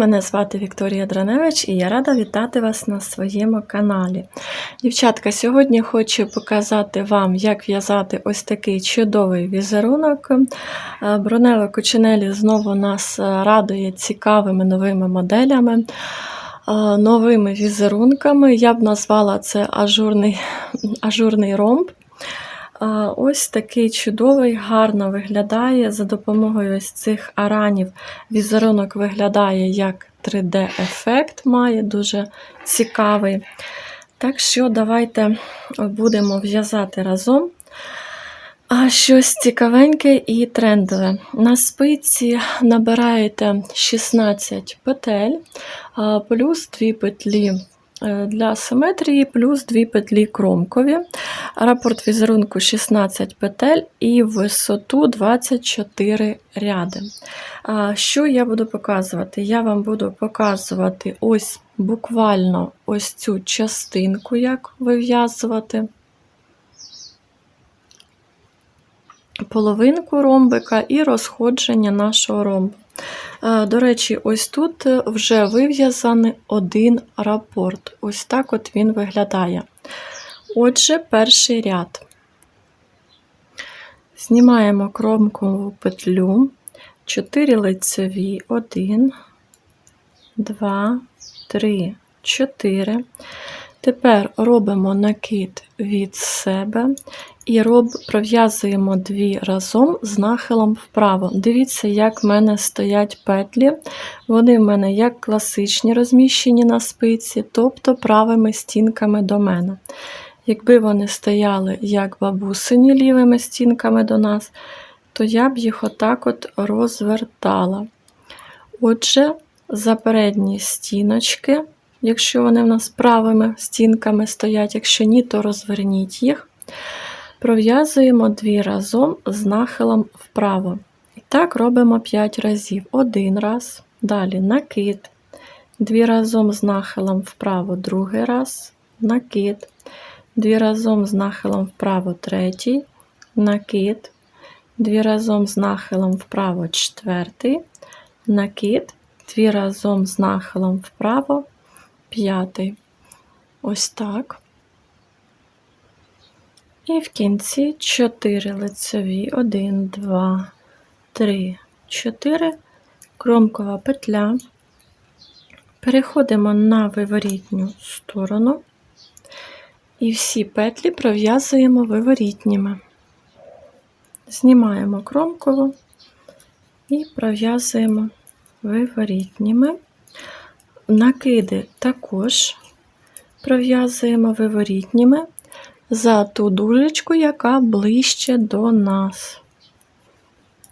Мене звати Вікторія Драневич і я рада вітати вас на своєму каналі. Дівчатка, сьогодні хочу показати вам, як в'язати ось такий чудовий візерунок. Е, Брунело Кучинелі знову нас е, радує цікавими новими моделями, е, новими візерунками. Я б назвала це ажурний, ажурний ромб. Ось такий чудовий, гарно виглядає. За допомогою ось цих аранів візерунок виглядає як 3D-ефект, має дуже цікавий. Так що давайте будемо в'язати разом. Щось цікавеньке і трендове. На спиці набираєте 16 петель, плюс 2 петлі для симетрії, плюс 2 петлі кромкові. Рапорт візерунку 16 петель і висоту 24 ряди. Що я буду показувати? Я вам буду показувати ось буквально ось цю частинку, як вив'язувати. Половинку ромбика і розходження нашого ромбу. Е, До речі, ось тут вже вив'язаний один рапорт. Ось так от він виглядає. Отже, перший ряд. Знімаємо кромкову петлю, 4 лицеві, 1, 2, 3, 4. Тепер робимо накид від себе і роб, пров'язуємо дві разом з нахилом вправо. Дивіться, як в мене стоять петлі. Вони в мене як класичні розміщені на спиці, тобто правими стінками до мене. Якби вони стояли як бабусині лівими стінками до нас, то я б їх отак от розвертала. Отже, за передні стіночки, якщо вони в нас правими стінками стоять, якщо ні, то розверніть їх. Пров'язуємо дві разом з нахилом вправо. І так робимо 5 разів. Один раз, далі накид, дві разом з нахилом вправо, другий раз, накид. Дві разом з нахилом вправо третій, накид, дві разом з нахилом вправо четвертий, накид, дві разом з нахилом вправо п'ятий. Ось так. І в кінці 4 лицеві, 1, 2, 3, 4, кромкова петля. Переходимо на виворітню сторону. І всі петлі пров'язуємо виворітніми. Знімаємо кромкову і пров'язуємо виворітніми. Накиди також пров'язуємо виворітніми за ту дужечку, яка ближче до нас.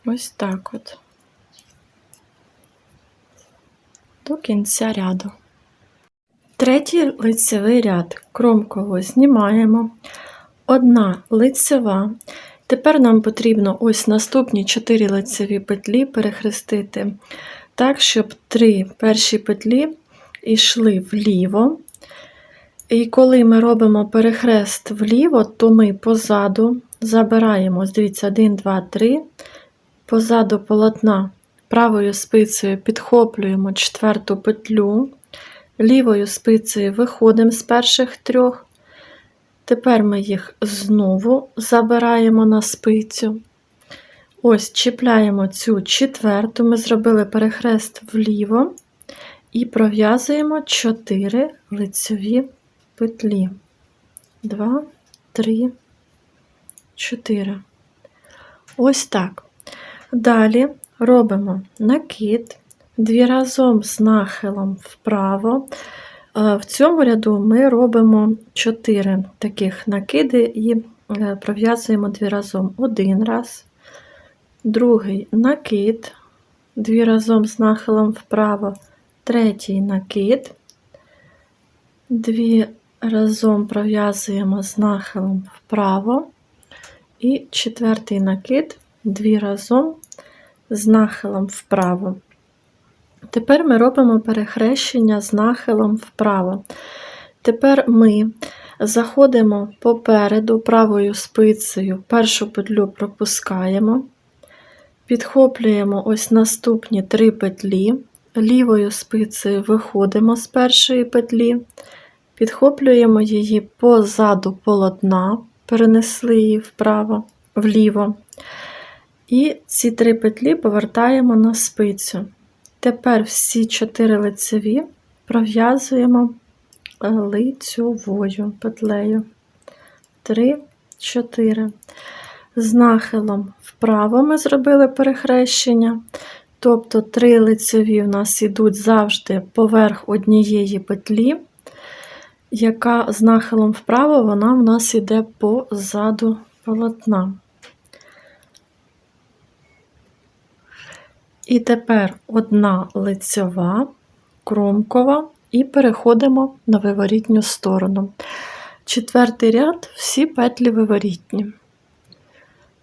Ось так от, до кінця ряду. Третій лицевий ряд кромково знімаємо. Одна лицева. Тепер нам потрібно ось наступні 4 лицеві петлі перехрестити так, щоб три перші петлі йшли вліво. І коли ми робимо перехрест вліво, то ми позаду забираємо, дивіться, 1, 2, 3, позаду полотна правою спицею підхоплюємо четверту петлю. Лівою спицею виходимо з перших трьох. Тепер ми їх знову забираємо на спицю. Ось чіпляємо цю четверту, ми зробили перехрест вліво і пров'язуємо 4 лицеві петлі. 2, 3, 4. Ось так. Далі робимо накид дві разом з нахилом вправо. Е, В цьому ряду ми робимо 4 таких накиди і е, пров'язуємо дві разом один раз, другий накид, дві разом з нахилом вправо, третій накид, дві разом пров'язуємо з нахилом вправо, і четвертий накид, дві разом. З нахилом вправо. Тепер ми робимо перехрещення з нахилом вправо. Тепер ми заходимо попереду правою спицею, першу петлю пропускаємо, підхоплюємо ось наступні три петлі. Лівою спицею виходимо з першої петлі, підхоплюємо її позаду полотна, перенесли її вправо, вліво. І ці три петлі повертаємо на спицю. Тепер всі чотири лицеві пров'язуємо е, лицьовою петлею. Три, чотири. З нахилом вправо ми зробили перехрещення. Тобто три лицеві в нас йдуть завжди поверх однієї петлі, яка з нахилом вправо вона в нас йде позаду полотна. І тепер одна лицьова, кромкова, і переходимо на виворітню сторону. Четвертий ряд всі петлі виворітні.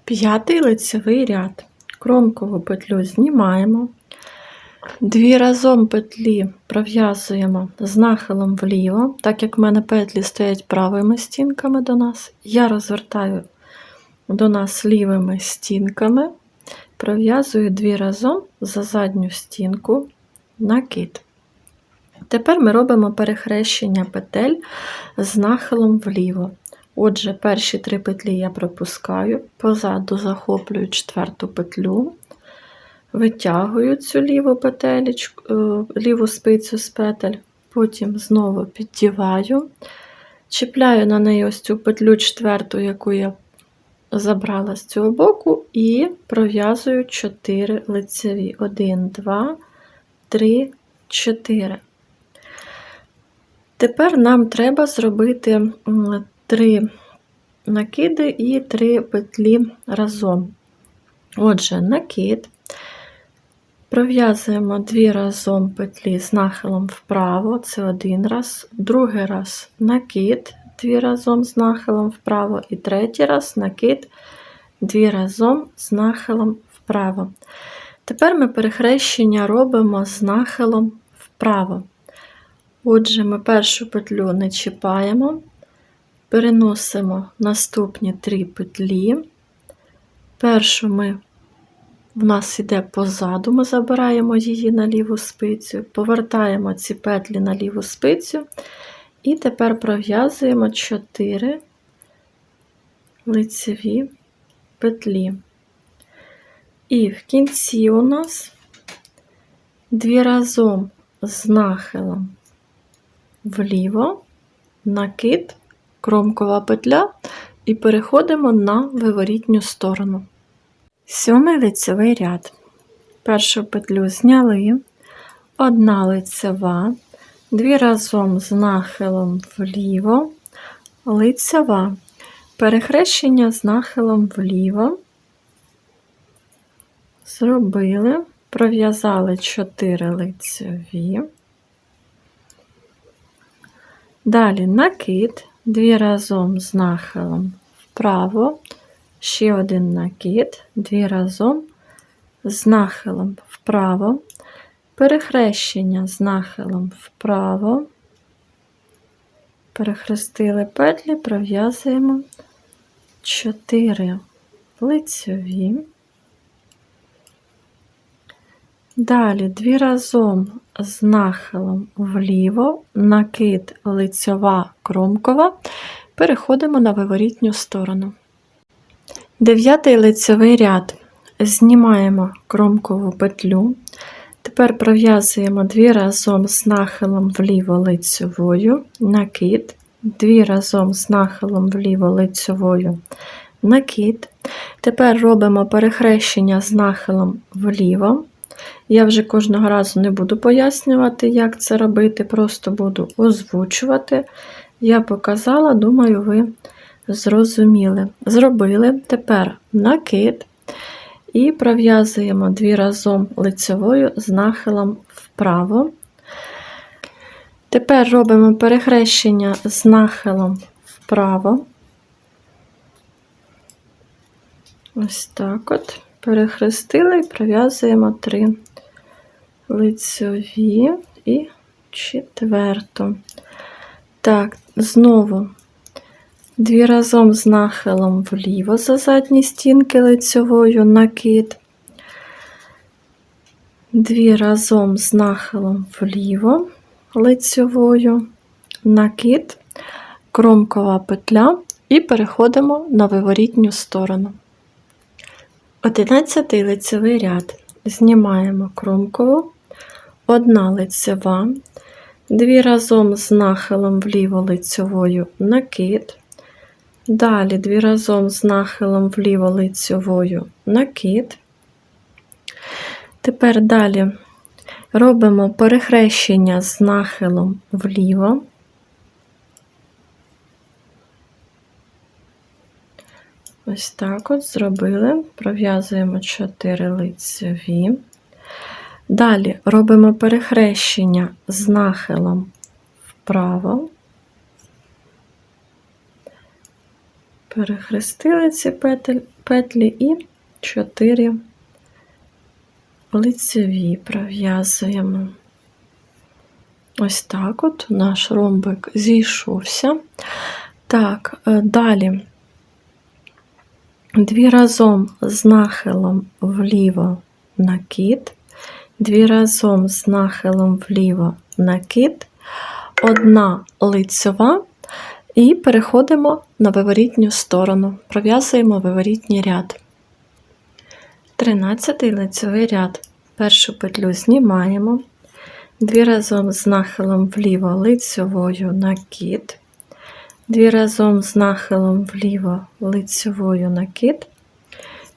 П'ятий лицевий ряд. Кромкову петлю знімаємо. Дві разом петлі пров'язуємо з нахилом вліво, так як в мене петлі стоять правими стінками до нас, я розвертаю до нас лівими стінками, пров'язую дві разом за задню стінку накид. Тепер ми робимо перехрещення петель з нахилом вліво. Отже, перші три петлі я пропускаю, позаду захоплюю четверту петлю, витягую цю ліву петелечку, е, ліву спицю з петель, потім знову піддіваю, чіпляю на неї ось цю петлю четверту, яку я забрала з цього боку, і пров'язую 4 лицеві. 1, 2, 3, 4. Тепер нам треба зробити м, три накиди і три петлі разом. Отже, накид. Пров'язуємо дві разом петлі з нахилом вправо, це один раз, другий раз накид, дві разом з нахилом вправо, і третій раз накид, дві разом з нахилом вправо. Тепер ми перехрещення робимо з нахилом вправо. Отже, ми першу петлю не чіпаємо, переносимо наступні три петлі. Першу ми в нас йде позаду, ми забираємо її на ліву спицю, повертаємо ці петлі на ліву спицю, і тепер пров'язуємо 4 лицеві петлі. І в кінці у нас дві разом з нахилом вліво, накид, кромкова петля, і переходимо на виворітню сторону. Сьомий лицевий ряд. Першу петлю зняли, одна лицева, дві разом з нахилом вліво, лицева, перехрещення з нахилом вліво. Зробили, пров'язали 4 лицеві. Далі накид, дві разом з нахилом вправо, ще один накид, дві разом. З нахилом вправо, перехрещення з нахилом вправо, перехрестили петлі, пров'язуємо 4 лицьові. Далі дві разом з нахилом вліво, накид лицьова кромкова, переходимо на виворітню сторону. Дев'ятий лицьовий ряд. Знімаємо кромкову петлю. Тепер пров'язуємо дві разом з нахилом вліво лицьовою, накид, дві разом з нахилом вліво лицьовою, накид. Тепер робимо перехрещення з нахилом вліво. Я вже кожного разу не буду пояснювати, як це робити, просто буду озвучувати. Я показала, думаю, ви зрозуміли. Зробили тепер накид і пров'язуємо дві разом лицевою з нахилом вправо. Тепер робимо перехрещення з нахилом вправо. Ось так от. Перехрестили і пров'язуємо три лицьові і четверту. Так, знову дві разом з нахилом вліво за задні стінки лицьовою накид. дві разом з нахилом вліво лицьовою, накид, кромкова петля і переходимо на виворітню сторону. Одинадцятий лицевий ряд. Знімаємо кромкову, одна лицева, дві разом з нахилом вліво лицьовою накид. Далі дві разом з нахилом вліво лицьовою накид. Тепер далі робимо перехрещення з нахилом вліво. Ось так от зробили, пров'язуємо 4 лицеві. Далі робимо перехрещення з нахилом вправо. Перехрестили ці петлі, і 4 лицеві пров'язуємо. Ось так от наш ромбик зійшовся. Так, е, далі дві разом з нахилом вліво накид, дві разом з нахилом вліво накид, одна лицьова і переходимо на виворітню сторону, пров'язуємо виворітній ряд. 13 лицевий ряд. Першу петлю знімаємо, дві разом з нахилом вліво лицьовою накид, дві разом з нахилом вліво лицьовою накид,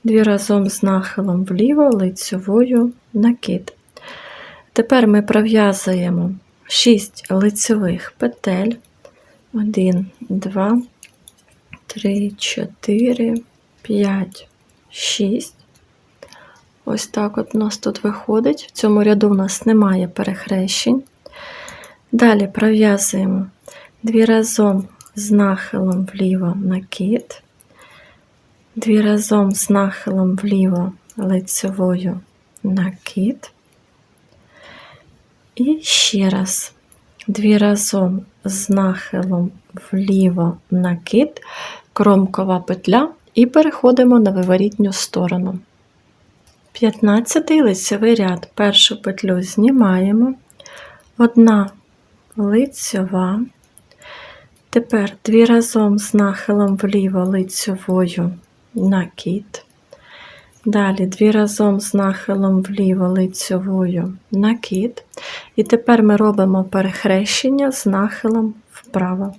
дві разом з нахилом вліво лицьовою накид. Тепер ми пров'язуємо 6 лицевих петель. 1, 2, 3, 4, 5, 6. Ось так от у нас тут виходить. В цьому ряду у нас немає перехрещень. Далі пров'язуємо дві разом з нахилом вліво накид, дві разом з нахилом вліво лицевою накид. І ще раз дві разом з нахилом вліво накид, кромкова петля і переходимо на виворітню сторону. 15 лицевий ряд. Першу петлю знімаємо, одна лицьова. Тепер дві разом з нахилом вліво лицьовою накид. Далі дві разом з нахилом вліво лицьовою накид. І тепер ми робимо перехрещення з нахилом вправо.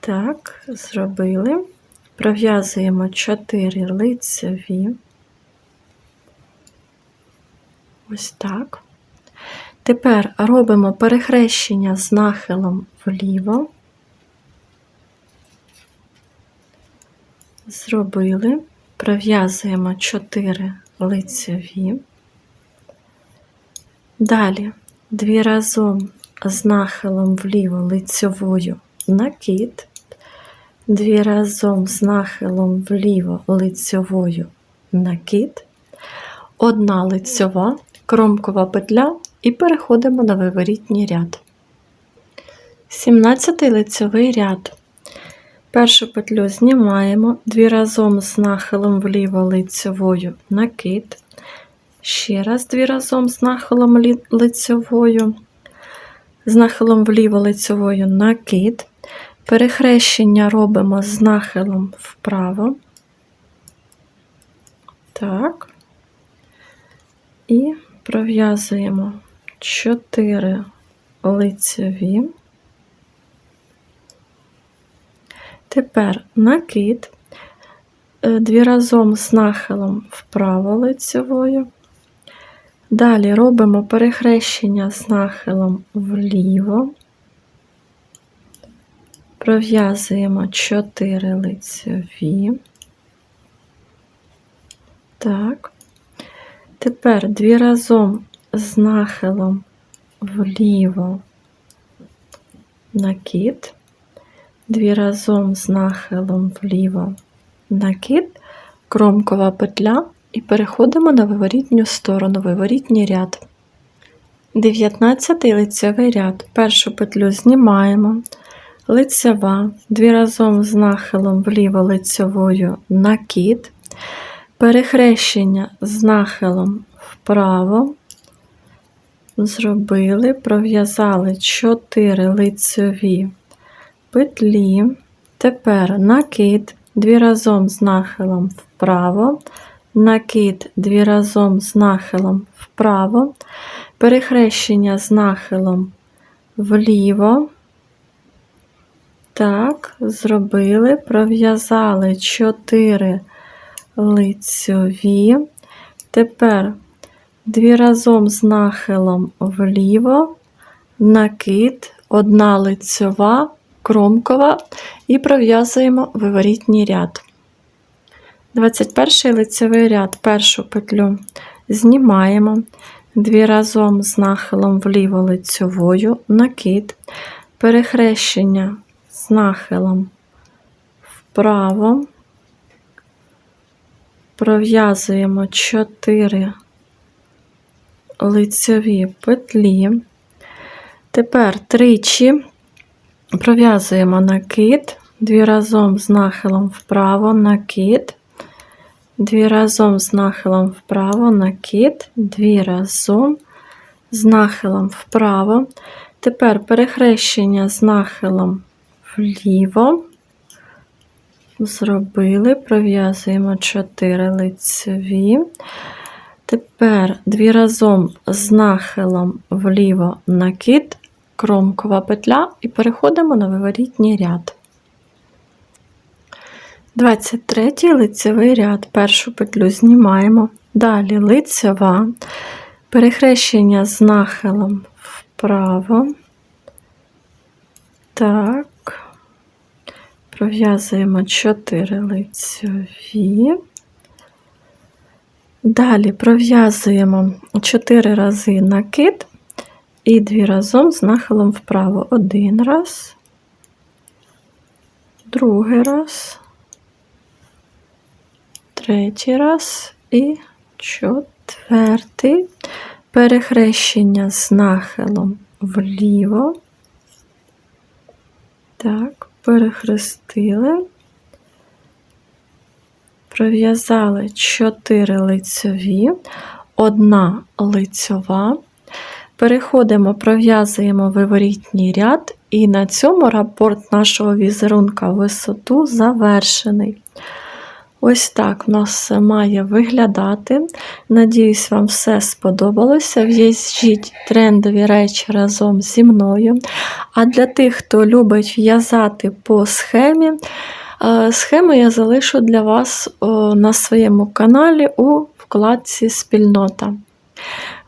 Так, зробили. Пров'язуємо 4 лицеві. Ось так. Тепер робимо перехрещення з нахилом вліво. Зробили, пров'язуємо 4 лицеві. Далі дві разом з нахилом вліво лицьовою накид, дві разом з нахилом вліво лицьовою накид, одна лицьова, кромкова петля і переходимо на виворітній ряд. 17 лицьовий ряд. Першу петлю знімаємо, дві разом з нахилом вліво лицьовою накид, ще раз дві разом з нахилом лицьовою, з нахилом вліво лицьовою накид, перехрещення робимо з нахилом вправо. Так. І пров'язуємо 4 лицеві. Тепер накид, е, дві разом з нахилом вправо лицевою. Далі робимо перехрещення з нахилом вліво, пров'язуємо 4 лицеві. Так. Тепер дві разом з нахилом вліво накид, дві разом з нахилом вліво накид, кромкова петля і переходимо на виворітню сторону, виворітній ряд. 19 лицевий ряд. Першу петлю знімаємо, лицева, дві разом з нахилом вліво лицевою накид, перехрещення з нахилом вправо, зробили, пров'язали 4 лицьові петлі. Тепер накид дві разом з нахилом вправо, накид дві разом з нахилом вправо, перехрещення з нахилом вліво. Так, зробили, пров'язали 4 лицьові. Тепер дві разом з нахилом вліво, накид, одна лицьова, кромкова і пров'язуємо виворітній ряд. 21 лицевий ряд, першу петлю знімаємо, дві разом з нахилом вліво лицьовою, накид, перехрещення з нахилом вправо, пров'язуємо 4 лицьові петлі. Тепер тричі пров'язуємо накид, дві разом з нахилом вправо, накид, дві разом з нахилом вправо, накид, дві разом з нахилом вправо. Тепер перехрещення з нахилом вліво. Зробили, пров'язуємо 4 лицеві. Тепер дві разом з нахилом вліво накид, кромкова петля і переходимо на виворітній ряд. 23 лицевий ряд. Першу петлю знімаємо. Далі лицева, перехрещення з нахилом вправо. Так, пров'язуємо 4 лицеві. Далі пров'язуємо 4 рази накид і 2 разом з нахилом вправо. Один раз, другий раз, третій раз і четвертий. Перехрещення з нахилом вліво. Так, перехрестили. Пров'язали 4 лицьові, одна лицьова. Переходимо, пров'язуємо виворітній ряд, і на цьому рапорт нашого візерунка висоту завершений. Ось так в нас все має виглядати. Надіюсь, вам все сподобалося. В'їжджіть трендові речі разом зі мною. А для тих, хто любить в'язати по схемі, е, схему я залишу для вас на своєму каналі у вкладці Спільнота.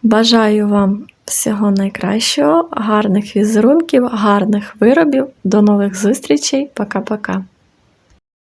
Бажаю вам всього найкращого, гарних візерунків, гарних виробів. До нових зустрічей. Пока-пока.